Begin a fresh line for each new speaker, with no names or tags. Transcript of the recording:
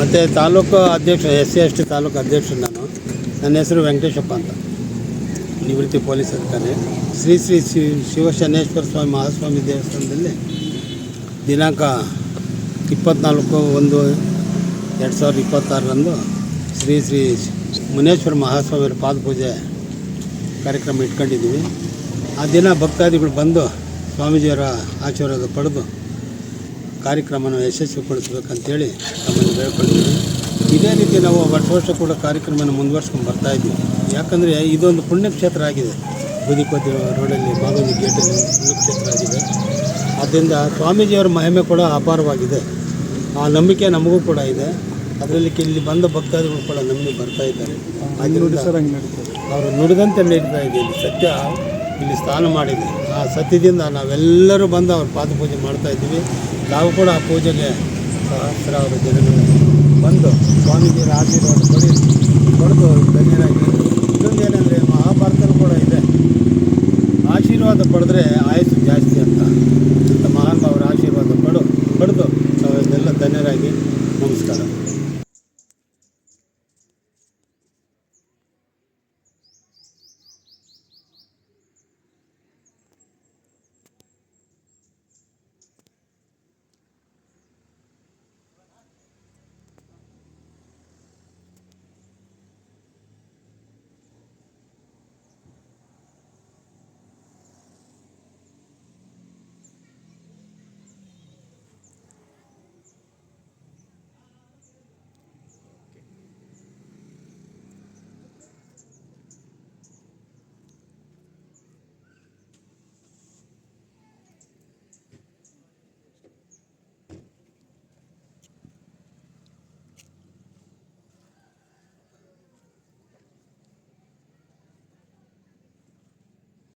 ಮತ್ತು ತಾಲೂಕು ಅಧ್ಯಕ್ಷ, S C, S T taluk ಅಧ್ಯಕ್ಷ ನಾನು. ನನ್ನ ಹೆಸರು ವೆಂಕಟೇಶಪ್ಪ ಅಂತ. ನಿವೃತ್ತಿ ಪೊಲೀಸ್ ಅಧಿಕಾರಿ. ಶ್ರೀ ಶ್ರೀ ಶಿವ ಶಿವಶನೇಶ್ವರ ಸ್ವಾಮಿ, ಮಹಾಸ್ವಾಮಿ ದೇವಸ್ಥಾನದಲ್ಲಿ ದಿನಾಂಕ ಇಪ್ಪತ್ನಾಲ್ಕು ಒಂದು ಎರಡು ಸಾವಿರದ ಇಪ್ಪತ್ತಾರರಂದು ಶ್ರೀ ಶ್ರೀ ಮುನೇಶ್ವರ ಮಹಾಸ್ವಾಮಿಯರ ಪಾದಪೂಜೆ ಕಾರ್ಯಕ್ರಮ ಇಟ್ಕೊಂಡಿದ್ದೀವಿ. ಆ ದಿನ ಭಕ್ತಾದಿಗಳು ಬಂದು ಸ್ವಾಮೀಜಿಯವರ ಆಶೀರ್ವಾದ ಪಡೆದು ಕಾರ್ಯಕ್ರಮನ ಯಶಸ್ವಿಗೊಳಿಸ್ಬೇಕಂತೇಳಿ ನಮ್ಮನ್ನು ಬೇಡ್ಕೊಂಡಿದ್ದೀವಿ ಇದೇ ರೀತಿ ನಾವು ವರ್ಷ ವರ್ಷ ಕೂಡ ಕಾರ್ಯಕ್ರಮನ ಮುಂದುವರ್ಸ್ಕೊಂಡು ಬರ್ತಾ ಇದ್ದೀವಿ. ಯಾಕಂದರೆ ಇದೊಂದು ಪುಣ್ಯಕ್ಷೇತ್ರ ಆಗಿದೆ. ಬುದಿಕೋತಿ ರೋಡಲ್ಲಿ ಬಾಗೋಲಿ ಗೇಟಲ್ಲಿ ಪುಣ್ಯಕ್ಷೇತ್ರ ಆಗಿದೆ. ಆದ್ದರಿಂದ ಸ್ವಾಮೀಜಿಯವರ ಮಹಿಮೆ ಕೂಡ ಅಪಾರವಾಗಿದೆ. ಆ ನಂಬಿಕೆ ನಮಗೂ ಕೂಡ ಇದೆ. ಅದರಲ್ಲಿ ಇಲ್ಲಿ ಬಂದ ಭಕ್ತಾದಿಗಳು ಕೂಡ ನಂಬಿ ಬರ್ತಾ ಇದ್ದಾರೆ. ಅವರು ನುಡಿದಂತೆ ನಡೀತಾ ಇದೆ. ಇಲ್ಲಿ ಸತ್ಯ ಇಲ್ಲಿ ಸ್ನಾನ ಮಾಡಿದೆ. ಆ ಸತ್ಯದಿಂದ ನಾವೆಲ್ಲರೂ ಬಂದು ಅವ್ರ ಪಾದಪೂಜೆ ಮಾಡ್ತಾ ಇದ್ದೀವಿ. ನಾವು ಕೂಡ ಆ ಪೂಜೆಗೆ ಸಹಸ್ರಾರು ಜನರು ಬಂದು ಸ್ವಾಮೀಜಿ ಆಶೀರ್ವಾದ ಪಡಿ ಪಡೆದು ಧನ್ಯರಾಗಿ. ಇನ್ನೊಂದು ಏನಂದರೆ ಮಹಾಭಾರತನೂ ಕೂಡ ಇದೆ. ಆಶೀರ್ವಾದ ಪಡೆದ್ರೆ ಆಯಸ್ಸು ಜಾಸ್ತಿ ಅಂತ. ಮಹಾನ್ ಅವರ ಆಶೀರ್ವಾದ ಪಡು, ಪಡೆದು ನಾವೆಲ್ಲ ಧನ್ಯರಾಗಿ. ನಮಸ್ಕಾರ.